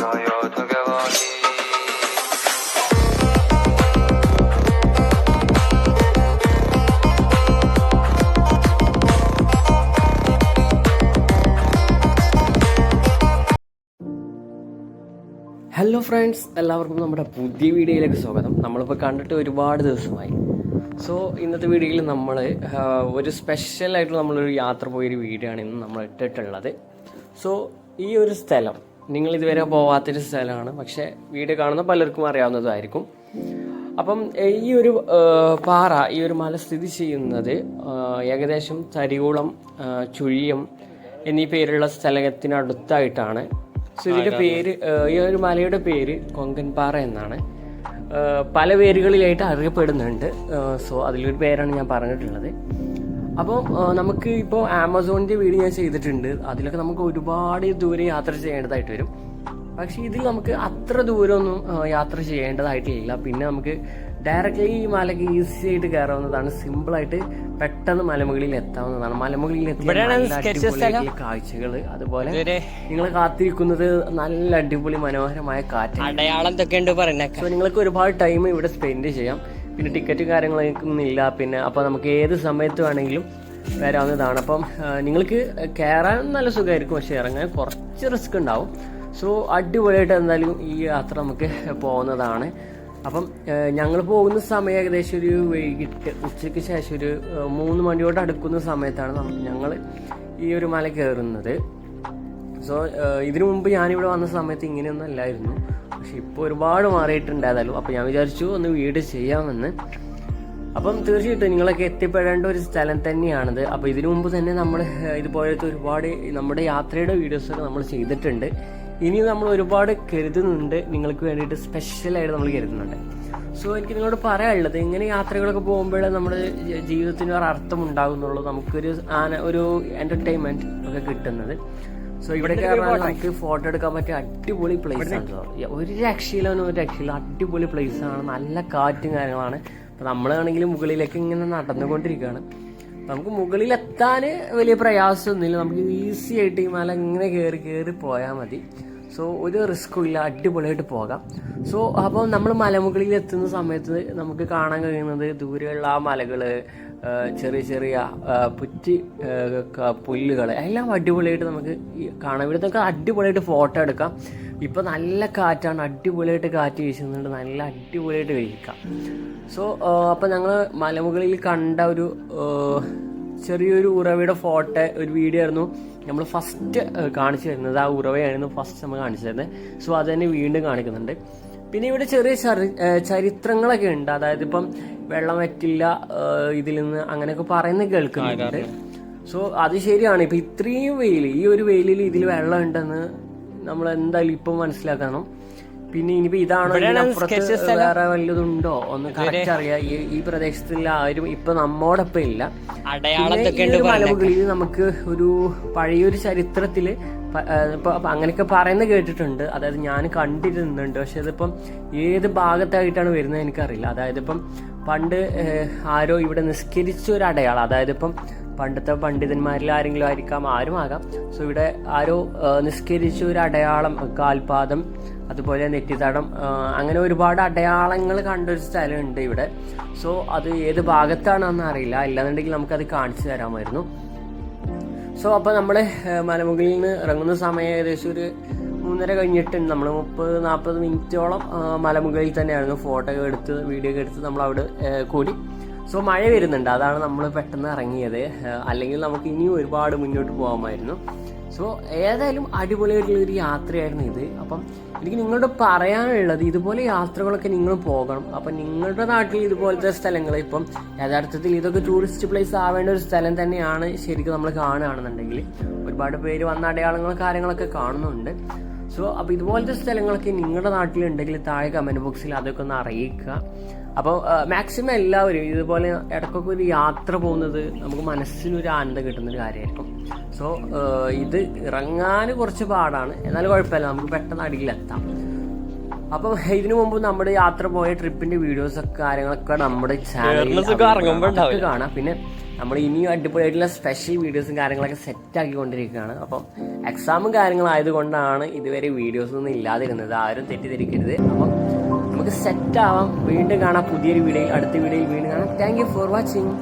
Hello friends എല്ലാവർക്കും നമ്മുടെ പുതിയ വീഡിയോയിലേക്ക് സ്വാഗതം. നമ്മളിപ്പോൾ കണ്ടിട്ട് ഒരുപാട് ദിവസമായി. സോ ഇന്നത്തെ വീഡിയോയിൽ നമ്മൾ ഒരു സ്പെഷ്യലായിട്ട് നമ്മളൊരു യാത്ര പോയൊരു വീഡിയോ ആണ് ഇന്ന് നമ്മൾ ഇട്ടിട്ടുള്ളത്. സോ ഈ ഒരു സ്ഥലം നിങ്ങൾ ഇതുവരെ പോവാത്തൊരു സ്ഥലമാണ്. പക്ഷെ വീട് കാണുന്ന പലർക്കും അറിയാവുന്നതായിരിക്കും. അപ്പം ഈ ഒരു പാറ ഈ ഒരു മല സ്ഥിതി ചെയ്യുന്നത് ഏകദേശം തരികുളം ചുഴിയം എന്നീ പേരുള്ള സ്ഥലത്തിനടുത്തായിട്ടാണ്. സോ ഇതിന്റെ പേര് ഈ ഒരു മലയുടെ പേര് കൊങ്കൻ പാറ എന്നാണ്. പല പേരുകളിലായിട്ട് അറിയപ്പെടുന്നുണ്ട്. സോ അതിലൊരു പേരാണ് ഞാൻ പറഞ്ഞിട്ടുള്ളത്. അപ്പോൾ നമുക്ക് ഇപ്പോൾ ആമസോണിന്റെ വീട് ഞാൻ ചെയ്തിട്ടുണ്ട്. അതിലൊക്കെ നമുക്ക് ഒരുപാട് ദൂരെ യാത്ര ചെയ്യേണ്ടതായിട്ട് വരും. പക്ഷേ ഇതിൽ നമുക്ക് അത്ര ദൂരമൊന്നും യാത്ര ചെയ്യേണ്ടതായിട്ടില്ല. പിന്നെ നമുക്ക് ഡയറക്റ്റ്ലി ഈ മലക്ക് ഈസി ആയിട്ട് കയറാവുന്നതാണ്. സിമ്പിളായിട്ട് പെട്ടെന്ന് മലമുകളിൽ എത്താവുന്നതാണ്. മലമുകളിൽ എത്തിയ കാഴ്ചകൾ അതുപോലെ നിങ്ങൾ കാത്തിരിക്കുന്നത് നല്ല അടിപൊളി മനോഹരമായ കാറ്റ്. അടയാളം സോ നിങ്ങൾക്ക് ഒരുപാട് ടൈം ഇവിടെ സ്പെൻഡ് ചെയ്യാം. പിന്നെ ടിക്കറ്റ് കാര്യങ്ങളൊന്നും ഇല്ല പിന്നെ അപ്പോൾ നമുക്ക് ഏത് സമയത്ത് വേണമെങ്കിലും വരാവുന്നതാണ്. അപ്പം നിങ്ങൾക്ക് കയറാൻ നല്ല സുഖമായിരിക്കും. പക്ഷേ ഇറങ്ങാൻ കുറച്ച് റിസ്ക് ഉണ്ടാവും. സോ അടിപൊളിയായിട്ട് എന്തായാലും ഈ യാത്ര നമുക്ക് പോകുന്നതാണ് അപ്പം ഞങ്ങൾ പോകുന്ന സമയം ഏകദേശം ഒരു വൈകിട്ട് ഉച്ചയ്ക്ക് ശേഷം ഒരു മൂന്ന് മണിയോട് അടുക്കുന്ന സമയത്താണ് ഞങ്ങൾ ഈ ഒരു മല കയറുന്നത് സോ ഇതിനു മുമ്പ് ഞാനിവിടെ വന്ന സമയത്ത് ഇങ്ങനെയൊന്നും അല്ലായിരുന്നു. പക്ഷെ ഇപ്പോൾ ഒരുപാട് മാറിയിട്ടുണ്ട് ഏതായാലും. അപ്പോൾ ഞാൻ വിചാരിച്ചു ഒന്ന് വീട് ചെയ്യാമെന്ന്. അപ്പം തീർച്ചയായിട്ടും നിങ്ങളൊക്കെ എത്തിപ്പെടേണ്ട ഒരു സ്ഥലം തന്നെയാണിത്. അപ്പോൾ ഇതിനു മുമ്പ് തന്നെ നമ്മൾ ഇതുപോലത്തെ ഒരുപാട് നമ്മുടെ യാത്രയുടെ വീഡിയോസൊക്കെ നമ്മൾ ചെയ്തിട്ടുണ്ട്. ഇനി നമ്മൾ ഒരുപാട് കരുതുന്നുണ്ട്. നിങ്ങൾക്ക് വേണ്ടിയിട്ട് സ്പെഷ്യലായിട്ട് നമ്മൾ കരുതുന്നുണ്ട്. സോ എനിക്ക് നിങ്ങളോട് പറയാനുള്ളത് ഇങ്ങനെ യാത്രകളൊക്കെ പോകുമ്പോഴേ നമ്മുടെ ജീവിതത്തിന് ഒരു അർത്ഥം ഉണ്ടാകുന്നുള്ളൂ നമുക്കൊരു ആന ഒരു എന്റർടൈൻമെന്റ് ഒക്കെ കിട്ടുന്നത്. സോ ഇവിടെ നമുക്ക് ഫോട്ടോ എടുക്കാൻ പറ്റിയ അടിപൊളി പ്ലേസ് ആണ്. ഒരു രക്ഷയിലോ ഒരു രക്ഷയിലോ അടിപൊളി പ്ലേസ് ആണ്. നല്ല കാറ്റും കാര്യങ്ങളാണ്. അപ്പൊ നമ്മളാണെങ്കിൽ മുകളിലേക്ക് ഇങ്ങനെ നടന്നുകൊണ്ടിരിക്കുകയാണ്. നമുക്ക് മുകളിലെത്താൻ വലിയ പ്രയാസമൊന്നുമില്ല. നമുക്ക് ഈസി ആയിട്ട് ഈ മല ഇങ്ങനെ കയറി കയറി പോയാൽ മതി. സോ ഒരു റിസ്ക്കും ഇല്ല. അടിപൊളിയായിട്ട് പോകാം. സോ അപ്പോൾ നമ്മൾ മലമുകളിൽ എത്തുന്ന സമയത്ത് നമുക്ക് കാണാൻ കഴിയുന്നത് ദൂരെയുള്ള ആ മലകൾ ചെറിയ ചെറിയ പുറ്റി പുല്ലുകൾ എല്ലാം അടിപൊളിയായിട്ട് നമുക്ക് കാണാം ഇവിടെ നമുക്ക് അടിപൊളിയായിട്ട് ഫോട്ടോ എടുക്കാം. ഇപ്പം നല്ല കാറ്റാണ്. അടിപൊളിയായിട്ട് കാറ്റ് വീശുന്നുണ്ട്. നല്ല അടിപൊളിയായിട്ട് കഴിക്കാം സോ അപ്പം ഞങ്ങൾ മലമുകളിൽ കണ്ട ഒരു ചെറിയൊരു ഉറവയുടെ ഫോട്ടോ ഒരു വീഡിയോ ആയിരുന്നു. നമ്മൾ ഫസ്റ്റ് കാണിച്ചു തരുന്നത് ആ ഉറവയായിരുന്നു ഫസ്റ്റ് നമ്മൾ കാണിച്ചു തരുന്നത്. സോ അത് തന്നെ വീണ്ടും കാണിക്കുന്നുണ്ട്. പിന്നെ ഇവിടെ ചെറിയ ചരി- ചരിത്രങ്ങളൊക്കെ ഉണ്ട്. അതായത് ഇപ്പം വെള്ളം വറ്റില്ല ഇതിൽ നിന്ന് അങ്ങനെയൊക്കെ പറയുന്നത് കേൾക്കുന്നുണ്ട്. സോ അത് ശരിയാണ്. ഇപ്പൊ ഇത്രയും വെയിൽ ഈ ഒരു വെയിലിൽ ഇതിൽ വെള്ളം ഉണ്ടെന്ന് നമ്മൾ എന്തായാലും ഇപ്പം മനസ്സിലാക്കണം. പിന്നെ ഇനിയിപ്പോ ഇതാണോ വേറെ വല്ലതുണ്ടോ? ഒന്ന് കറക്റ്റ് അറിയാം ഈ ഈ പ്രദേശത്തിൽ ആരും ഇപ്പൊ നമ്മോടൊപ്പം ഇല്ല. മലമുകളിൽ നമുക്ക് ഒരു പഴയൊരു ചരിത്രത്തിൽ ഇപ്പൊ അങ്ങനെയൊക്കെ പറയുന്നത് കേട്ടിട്ടുണ്ട്. അതായത് ഞാൻ കണ്ടിരുന്നുണ്ട്. പക്ഷെ അതിപ്പം ഏത് ഭാഗത്തായിട്ടാണ് വരുന്നത് എനിക്കറിയില്ല. അതായത് ഇപ്പം പണ്ട് ആരോ ഇവിടെ നിസ്കരിച്ച ഒരു അടയാളം. അതായത് ഇപ്പം പണ്ടത്തെ പണ്ഡിതന്മാരിൽ ആരെങ്കിലും ആയിരിക്കാം ആരും ആകാം. സോ ഇവിടെ ആരോ നിസ്കരിച്ച ഒരു അടയാളം കാൽപാദം അതുപോലെ നെറ്റിത്തടം അങ്ങനെ ഒരുപാട് അടയാളങ്ങൾ കണ്ടൊരു സ്ഥലമുണ്ട് ഇവിടെ. സോ അത് ഏത് ഭാഗത്താണെന്ന് അറിയില്ല. ഇല്ലാന്നുണ്ടെങ്കിൽ നമുക്കത് കാണിച്ചു തരാമായിരുന്നു. സോ അപ്പോൾ നമ്മൾ മലമുകളിൽ നിന്ന് ഇറങ്ങുന്ന സമയം ഏകദേശം ഒരു മൂന്നര കഴിഞ്ഞിട്ടുണ്ട്. നമ്മൾ മുപ്പത് നാൽപ്പത് മിനിറ്റോളം മലമുകളിൽ തന്നെയായിരുന്നു. ഫോട്ടോ ഒക്കെ എടുത്ത് വീഡിയോ ഒക്കെ എടുത്ത് നമ്മൾ അവിടെ കൂടി. സോ മഴ വരുന്നുണ്ട്. അതാണ് നമ്മൾ പെട്ടെന്ന് ഇറങ്ങിയത്. അല്ലെങ്കിൽ നമുക്ക് ഇനിയും ഒരുപാട് മുന്നോട്ട് പോകാമായിരുന്നു സോ ഏതായാലും അടിപൊളിയായിട്ടുള്ള ഒരു യാത്രയായിരുന്നു ഇത്. അപ്പം എനിക്ക് നിങ്ങളോട് പറയാനുള്ളത് ഇതുപോലെ യാത്രകളൊക്കെ നിങ്ങൾ പോകണം. അപ്പം നിങ്ങളുടെ നാട്ടിൽ ഇതുപോലത്തെ സ്ഥലങ്ങൾ ഇപ്പം യഥാർത്ഥത്തിൽ ഇതൊക്കെ ടൂറിസ്റ്റ് പ്ലേസ് ആവേണ്ട ഒരു സ്ഥലം തന്നെയാണ് ശരിക്കും നമ്മൾ കാണുകയാണെന്നുണ്ടെങ്കിൽ. ഒരുപാട് പേര് വന്ന അടയാളങ്ങളും കാര്യങ്ങളൊക്കെ കാണുന്നുണ്ട്. സോ അപ്പോൾ ഇതുപോലത്തെ സ്ഥലങ്ങളൊക്കെ നിങ്ങളുടെ നാട്ടിലുണ്ടെങ്കിൽ താഴെ കമന്റ് ബോക്സിൽ അതൊക്കെ ഒന്ന് അറിയിക്കുക. അപ്പോൾ മാക്സിമം എല്ലാവരും ഇതുപോലെ ഇടയ്ക്കൊക്കെ ഒരു യാത്ര പോകുന്നത് നമുക്ക് മനസ്സിനൊരു ആനന്ദം കിട്ടുന്നൊരു കാര്യമായിരിക്കും. സോ ഇത് ഇറങ്ങാൻ കുറച്ച് പാടാണ്. എന്നാലും കുഴപ്പമില്ല നമുക്ക് പെട്ടെന്ന് അടിയിലെത്താം അപ്പം ഇതിനു മുമ്പ് നമ്മുടെ യാത്ര പോയ ട്രിപ്പിന്റെ വീഡിയോസ് ഒക്കെ കാര്യങ്ങളൊക്കെ നമ്മുടെ ചാനലിൽ കാണാം. പിന്നെ നമ്മൾ ഇനിയും അടിപൊളിയായിട്ടുള്ള സ്പെഷ്യൽ വീഡിയോസും കാര്യങ്ങളൊക്കെ സെറ്റ് ആക്കിക്കൊണ്ടിരിക്കുകയാണ്. അപ്പം എക്സാമും കാര്യങ്ങളായതുകൊണ്ടാണ് ഇതുവരെ വീഡിയോസ് ഒന്നും ഇല്ലാതിരുന്നത്. ആരും തെറ്റിദ്ധരിക്കരുത്. അപ്പം നമുക്ക് സെറ്റ് ആവാം വീണ്ടും കാണാം. പുതിയൊരു വീഡിയോയിൽ അടുത്ത വീഡിയോയിൽ വീണ്ടും കാണാം. Thank you for watching